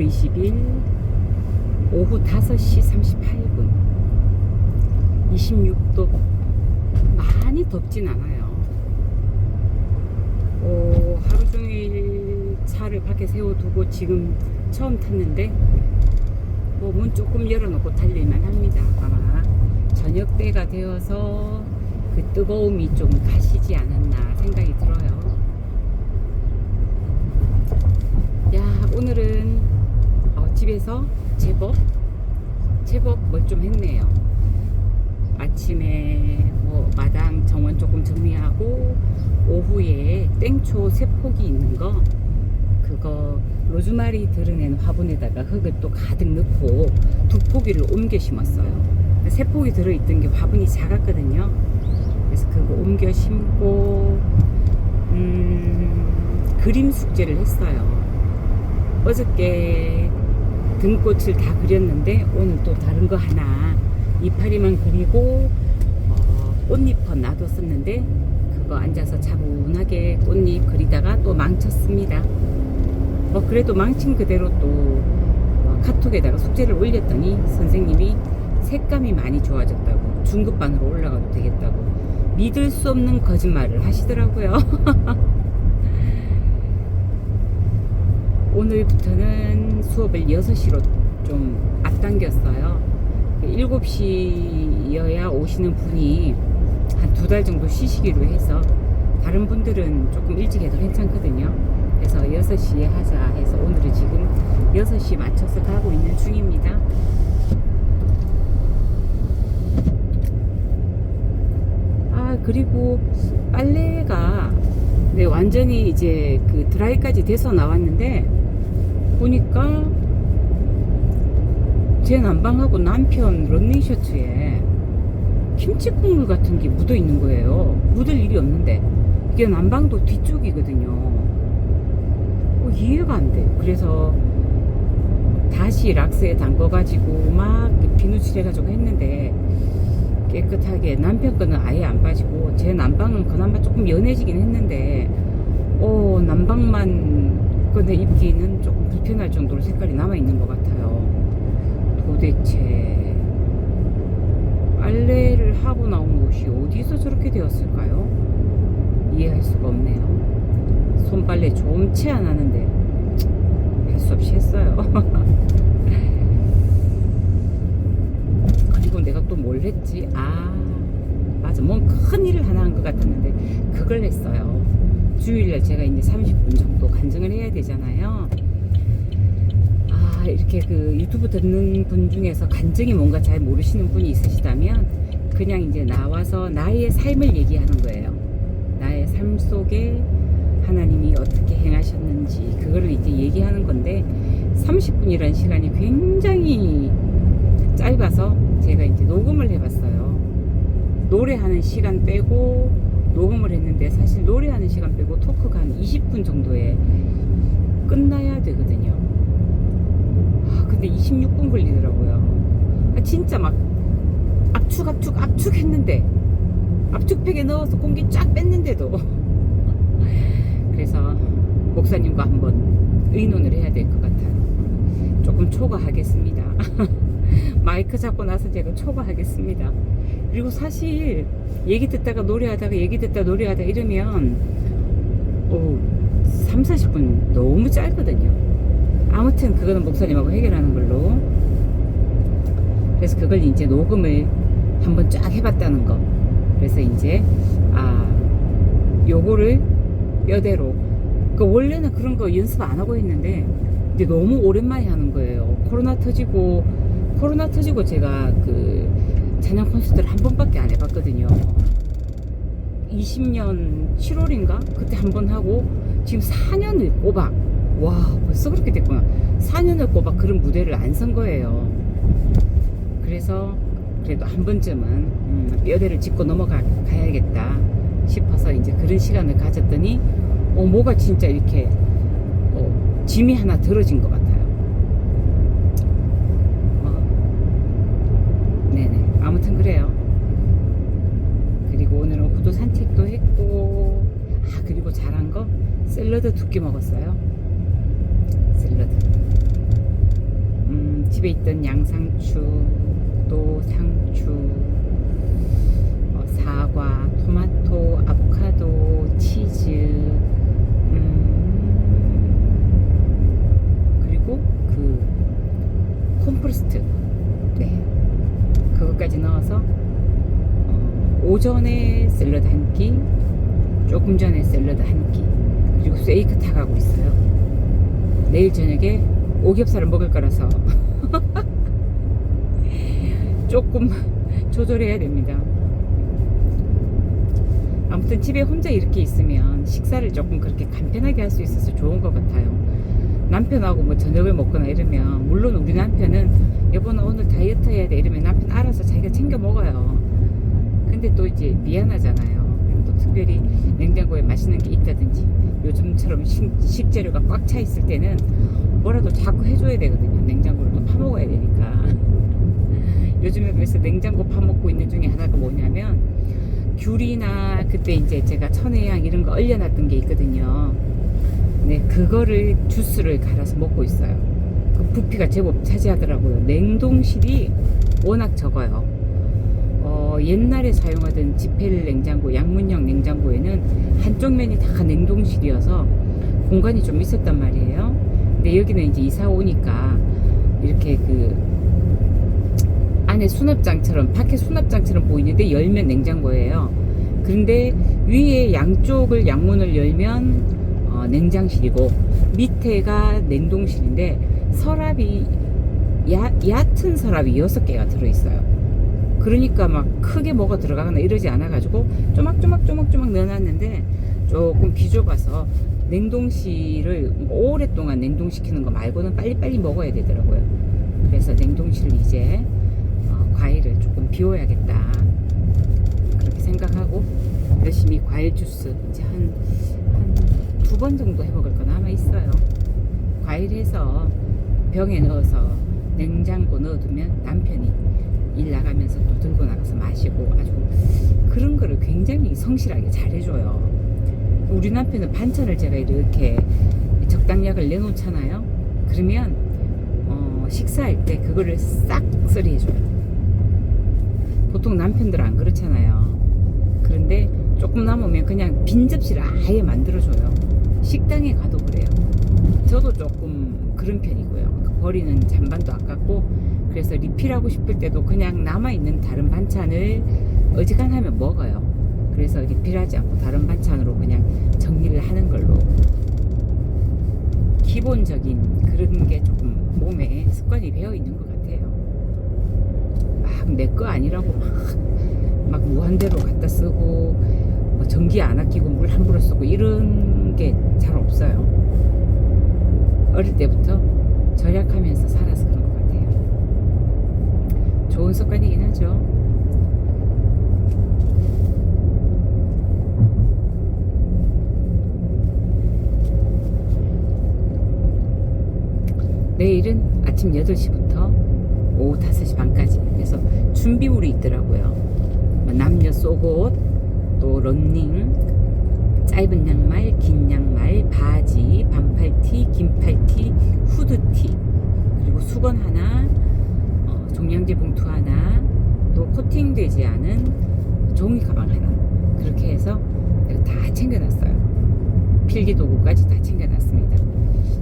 6월 20일 오후 5시 38분. 26도 많이 덥진 않아요. 오, 하루 종일 차를 밖에 세워두고 지금 처음 탔는데 뭐 문 조금 열어놓고 달릴만 합니다. 아마 저녁 때가 되어서 그 뜨거움이 좀 가시지 않았나 생각이 들어요. 야 오늘은 어, 집에서 제법 제법 뭘 좀 했네요. 아침에 뭐 마당 정원 조금 정리하고 오후에 땡초 세 폭이 있는 거 그거 로즈마리 드러낸 화분에다가 흙을 또 가득 넣고 두 포기를 옮겨 심었어요. 세 폭이 들어있던 게 화분이 작았거든요. 그래서 그거 옮겨 심고 음, 그림 숙제를 했어요. 어저께 등꽃을 다 그렸는데 오늘 또 다른 거 하나 이파리만 그리고 어, 꽃잎은 놔뒀었는데 그거 앉아서 차분하게 꽃잎 그리다가 또 망쳤습니다. 뭐 그래도 망친 그대로 또 어, 카톡에다가 숙제를 올렸더니 선생님이 색감이 많이 좋아졌다고 중급반으로 올라가도 되겠다고 믿을 수 없는 거짓말을 하시더라고요. 오늘부터는 수업을 6시로 좀 앞당겼어요. 7시여야 오시는 분이 한 두 달 정도 쉬시기로 해서 다른 분들은 조금 일찍 해도 괜찮거든요. 그래서 6시에 하자 해서 오늘은 지금 6시 맞춰서 가고 있는 중입니다. 아, 그리고 빨래가 네, 완전히 이제 그 드라이까지 돼서 나왔는데 보니까 제 남방하고 남편 런닝 셔츠에 김치 국물 같은 게 묻어 있는 거예요. 묻을 일이 없는데 이게 남방도 뒤쪽이거든요. 어, 이해가 안 돼. 그래서 다시 락스에 담궈가지고 막 비누칠해가지고 했는데 깨끗하게 남편 거는 아예 안 빠지고 제 남방은 그나마 조금 연해지긴 했는데 어 남방만 꺼내 입기는 조금 불편할 정도로 색깔이 남아 있는 것 같아요. 도대체 빨래를 하고 나온 옷이 어디서 저렇게 되었을까요? 이해할 수가 없네요. 손빨래 좀 채 안 하는데 할 수 없이 했어요. 그리고 내가 또 뭘 했지? 아, 맞아. 뭔큰 일을 하나 한 것 같았는데, 그걸 했어요. 주일날 제가 이제 30분 정도 간증을 해야 되잖아요. 아, 이렇게 그 유튜브 듣는 분 중에서 간증이 뭔가 잘 모르시는 분이 있으시다면, 그냥 이제 나와서 나의 삶을 얘기하는 거예요. 나의 삶 속에 하나님이 어떻게 행하셨는지, 그거를 이제 얘기하는 건데, 30분이라는 시간이 굉장히 짧아서 제가 이제 녹음을 해봤어요. 노래하는 시간 빼고 녹음을 했는데 사실 노래하는 시간 빼고 토크가 한 20분 정도에 끝나야 되거든요. 아, 근데 26분 걸리더라고요. 아, 진짜 막 압축, 압축, 압축 했는데 압축팩에 넣어서 공기 쫙 뺐는데도 그래서 목사님과 한번 의논을 해야 될 것 같아요. 조금 초과하겠습니다. 마이크 잡고 나서 제가 초과하겠습니다. 그리고 사실 얘기 듣다가 노래하다가 얘기 듣다 노래하다 이러면 어, 3, 40분 너무 짧거든요. 아무튼 그거는 목사님하고 해결하는 걸로. 그래서 그걸 이제 녹음을 한번 쫙 해봤다는 거. 그래서 이제 아 요거를 뼈대로. 그 원래는 그런 거 연습 안 하고 했는데 근데 너무 오랜만에 하는 거예요. 코로나 터지고 코로나 터지고 제가 그 찬양 콘서트를 한 번밖에 안 해봤거든요. 20년 7월인가 그때 한 번 하고 지금 4년을 꼬박 와 벌써 그렇게 됐구나 4년을 꼬박 그런 무대를 안 선 거예요. 그래서 그래도 한 번쯤은 음, 뼈대를 짚고 넘어가야겠다 싶어서 이제 그런 시간을 가졌더니 어, 뭐가 진짜 이렇게 어, 짐이 하나 들어진 것 같아요. 어, 네네. 아무튼 그래요. 그리고 오늘은 구도 산책도 했고, 아, 그리고 잘한 거 샐러드 두개 먹었어요. 샐러드. 집에 있던 양상추, 또 상추, 어, 사과, 토마토, 아보카도, 치즈, 음, 그리고 그 콤프로스트, 네, 그것까지 넣어서 어, 오전에 샐러드 한 끼, 조금 전에 샐러드 한 끼, 그리고 세이크 타가고 있어요. 내일 저녁에 오겹살을 먹을 거라서 조금 조절해야 됩니다. 아무튼 집에 혼자 이렇게 있으면 식사를 조금 그렇게 간편하게 할 수 있어서 좋은 것 같아요. 남편하고 뭐 저녁을 먹거나 이러면 물론 우리 남편은 여보는 오늘 다이어트 해야 돼 이러면 남편 알아서 자기가 챙겨 먹어요. 근데 또 이제 미안하잖아요. 또 특별히 냉장고에 맛있는 게 있다든지 요즘처럼 식, 식재료가 꽉 차 있을 때는 뭐라도 자꾸 해줘야 되거든요. 냉장고를 또 파먹어야 되니까. 요즘에 그래서 냉장고 파먹고 있는 중에 하나가 뭐냐면 귤이나 그때 이제 제가 천혜향 이런 거 얼려놨던 게 있거든요. 네, 그거를 주스를 갈아서 먹고 있어요. 그 부피가 제법 차지하더라고요. 냉동실이 워낙 적어요. 어, 옛날에 사용하던 지펠 냉장고, 양문형 냉장고에는 한쪽 면이 다 냉동실이어서 공간이 좀 있었단 말이에요. 근데 여기는 이제 이사 오니까 이렇게 그 안에 수납장처럼 밖에 수납장처럼 보이는데 열면 냉장고예요. 그런데 위에 양쪽을 양문을 열면 어, 냉장실이고 밑에가 냉동실인데 서랍이 야, 얕은 서랍이 6개가 들어있어요. 그러니까 막 크게 뭐가 들어가거나 이러지 않아가지고 쪼막쪼막쪼막쪼막 넣어놨는데 조금 비좁아서 냉동실을 오랫동안 냉동시키는 거 말고는 빨리빨리 먹어야 되더라고요. 그래서 냉동실을 이제 어, 과일을 조금 비워야겠다. 그렇게 생각하고 열심히 과일 주스 이제 한, 한 두 번 정도 해먹을 건 아마 있어요. 과일 해서 병에 넣어서 냉장고 넣어두면 남편이 일 나가면서 또 들고 나가서 마시고 아주 그런 거를 굉장히 성실하게 잘해줘요. 우리 남편은 반찬을 제가 이렇게 적당량을 내놓잖아요. 그러면 어, 식사할 때 그거를 싹 처리해줘요. 보통 남편들 안 그렇잖아요. 그런데 조금 남으면 그냥 빈 접시를 아예 만들어줘요. 식당에 가도 그래요. 저도 조금 그런 편이고요. 그 버리는 잔반도 아깝고 그래서 리필하고 싶을 때도 그냥 남아있는 다른 반찬을 어지간하면 먹어요. 그래서 리필하지 않고 다른 반찬으로 그냥 정리를 하는 걸로 기본적인 그런 게 조금 몸에 습관이 배어 있는 것 같아요. 막 내 거 아니라고 막, 막 무한대로 갖다 쓰고 뭐 전기 안 아끼고 물 함부로 쓰고 이런 게 잘 없어요. 어릴 때부터 절약하면서 살아서. 좋은 습관이긴 하죠. 내일은 아침 8시부터 오후 5시 반까지 그래서 준비물이 있더라고요. 뭐 남녀 속옷, 또 런닝, 짧은 양말, 긴 양말, 바지, 반팔티, 긴팔티, 후드티, 그리고 수건 하나, 어, 종량제 봉투 하나, 또 코팅되지 않은 종이 가방 하나. 그렇게 해서 다 챙겨놨어요. 필기 도구까지 다 챙겨놨습니다.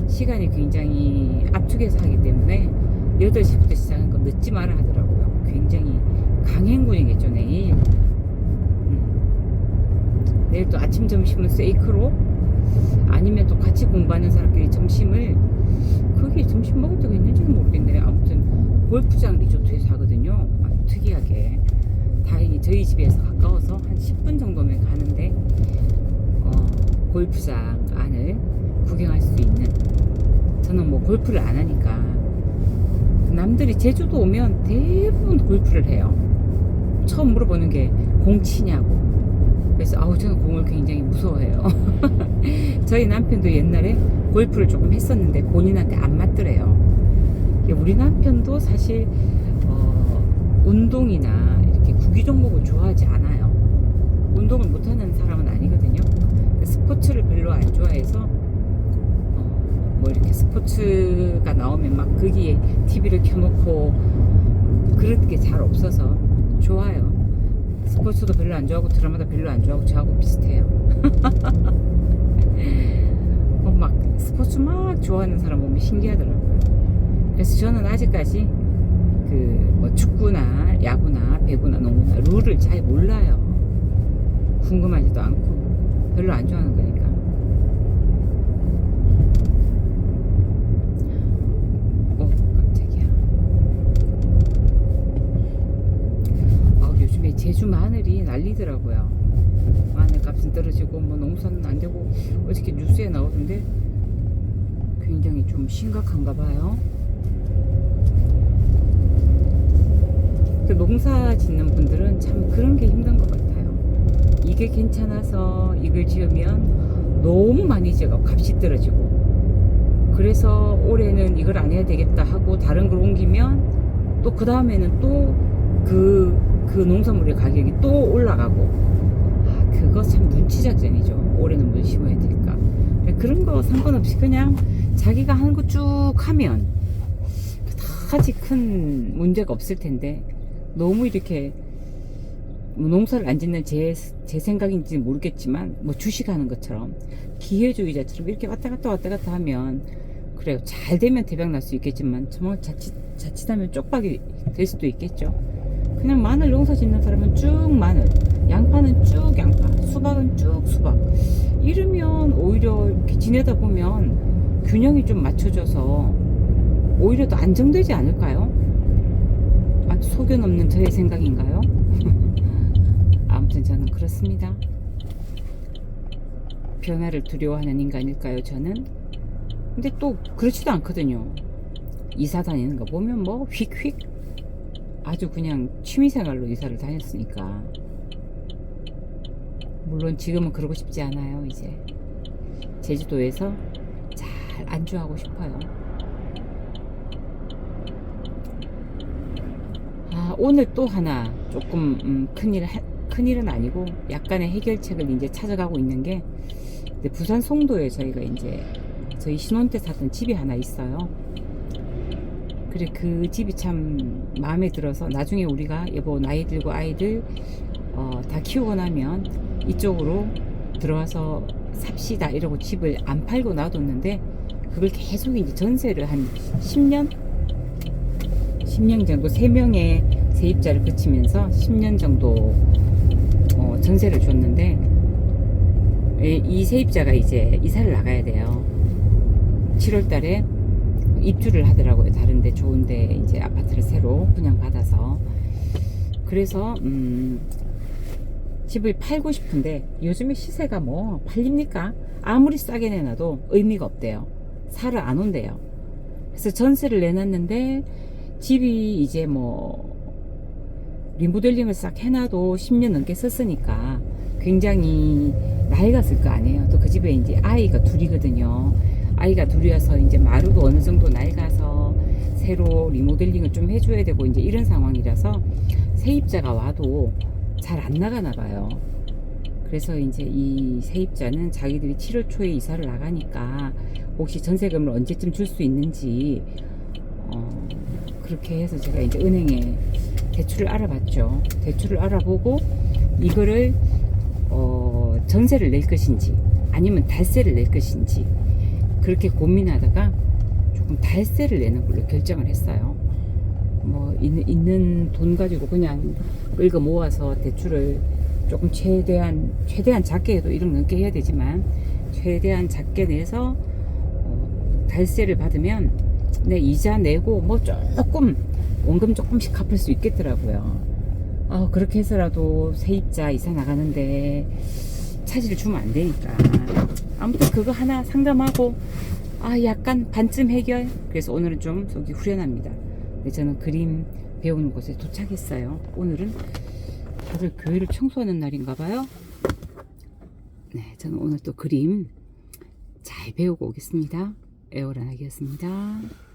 시간이 굉장히 압축해서 하기 때문에 8시부터 시작한 거 늦지 마라 하더라고요. 굉장히 강행군이겠죠, 내일. 음. 내일 또 아침 점심은 세이크로 아니면 또 같이 공부하는 사람끼리 점심을 거기 점심 먹을 때가 있는지는 모르겠네요. 아무튼 골프장 리조트에서 하거든요. 아주 특이하게. 다행히 저희 집에서 가까워서 한 10분 정도면 가는데 어, 골프장 안을 구경할 수 있는 저는 뭐 골프를 안 하니까 남들이 제주도 오면 대부분 골프를 해요. 처음 물어보는 게 공 치냐고. 그래서 아우 저는 공을 굉장히 무서워해요. 저희 남편도 옛날에 골프를 조금 했었는데 본인한테 안 맞더래요. 우리 남편도 사실 어, 운동이나 이렇게 구기 종목을 좋아하지 않아요. 운동을 못하는 사람은 아니거든요. 스포츠를 별로 안 좋아해서 어, 뭐 이렇게 스포츠가 나오면 막 거기에 TV를 켜놓고 그런 게 잘 없어서 좋아요. 스포츠도 별로 안 좋아하고 드라마도 별로 안 좋아하고 저하고 비슷해요. 어, 막 스포츠 막 좋아하는 사람 보면 신기하더라고요. 그래서 저는 아직까지 그 뭐 축구나 야구나 배구나 농구나 룰을 잘 몰라요. 궁금하지도 않고 별로 안 좋아하는 거니까. 어 깜짝이야. 아 요즘에 제주 마늘이 난리더라고요. 마늘 값은 떨어지고 뭐 농사는 안 되고 어저께 뉴스에 나오던데 굉장히 좀 심각한가 봐요. 그 농사 짓는 분들은 참 그런 게 힘든 것 같아요. 이게 괜찮아서 이걸 지으면 너무 많이 지어가 값이 떨어지고 그래서 올해는 이걸 안 해야 되겠다 하고 다른 걸 옮기면 또 그 다음에는 또 그 그 농산물의 가격이 또 올라가고 아, 그거 참 눈치 작전이죠. 올해는 뭘 심어야 될까. 그런 거 상관없이 그냥 자기가 하는 거 쭉 하면 그다지 큰 문제가 없을 텐데 너무 이렇게 뭐 농사를 안 짓는 제, 제 생각인지 모르겠지만 뭐 주식하는 것처럼 기회주의자처럼 이렇게 왔다 갔다 왔다 갔다 하면 그래요. 잘 되면 대박 날 수 있겠지만 정말 자칫, 자칫하면 쪽박이 될 수도 있겠죠. 그냥 마늘 농사 짓는 사람은 쭉 마늘 양파는 쭉 양파 수박은 쭉 수박. 이러면 오히려 이렇게 지내다 보면 균형이 좀 맞춰져서 오히려 더 안정되지 않을까요? 아주 소견 없는 저의 생각인가요? 아무튼 저는 그렇습니다. 변화를 두려워하는 인간일까요, 저는? 근데 또 그렇지도 않거든요. 이사 다니는 거 보면 뭐 휙휙 아주 그냥 취미생활로 이사를 다녔으니까. 물론 지금은 그러고 싶지 않아요, 이제. 제주도에서 잘 안주하고 싶어요. 아, 오늘 또 하나 조금 음, 큰일 하- 큰일은 아니고 약간의 해결책을 이제 찾아가고 있는 게 이제 부산 송도에 저희가 이제 저희 신혼 때 샀던 집이 하나 있어요. 그래 그 집이 참 마음에 들어서 나중에 우리가 여보 나이 들고 아이들 어, 다 키우고 나면 이쪽으로 들어와서 삽시다 이러고 집을 안 팔고 놔뒀는데 그걸 계속 이제 전세를 한 10년 10년 정도 3명의 세입자를 붙이면서 10년 정도 어, 전세를 줬는데 예, 이 세입자가 이제 이사를 나가야 돼요. 7월 달에 입주를 하더라고요. 다른데 좋은데 이제 아파트를 새로 분양받아서 그래서 음, 집을 팔고 싶은데 요즘에 시세가 뭐 팔립니까? 아무리 싸게 내놔도 의미가 없대요. 사러 안 온대요. 그래서 전세를 내놨는데 집이 이제 뭐 리모델링을 싹 해놔도 10년 넘게 썼으니까 굉장히 낡았을 거 아니에요. 또 그 집에 이제 아이가 둘이거든요. 아이가 둘이어서 이제 마루도 어느 정도 낡아서 새로 리모델링을 좀 해줘야 되고 이제 이런 상황이라서 세입자가 와도 잘 안 나가나 봐요. 그래서 이제 이 세입자는 자기들이 7월 초에 이사를 나가니까 혹시 전세금을 언제쯤 줄 수 있는지 어, 그렇게 해서 제가 이제 은행에 대출을 알아봤죠. 대출을 알아보고 이거를 어, 전세를 낼 것인지 아니면 달세를 낼 것인지 그렇게 고민하다가 조금 달세를 내는 걸로 결정을 했어요. 뭐 있는, 있는 돈 가지고 그냥 끌고 모아서 대출을 조금 최대한 최대한 작게 해도 1억 넘게 해야 되지만 최대한 작게 내서 어, 달세를 받으면 내 이자 내고 뭐 조금 원금 조금씩 갚을 수 있겠더라고요. 어, 그렇게 해서라도 세입자 이사 나가는데 차질을 주면 안 되니까. 아무튼 그거 하나 상담하고 아 약간 반쯤 해결. 그래서 오늘은 좀 속이 후련합니다. 근데 저는 그림 배우는 곳에 도착했어요. 오늘은 다들 교회를 청소하는 날인가 봐요. 네, 저는 오늘 또 그림 잘 배우고 오겠습니다. 에어라나기였습니다.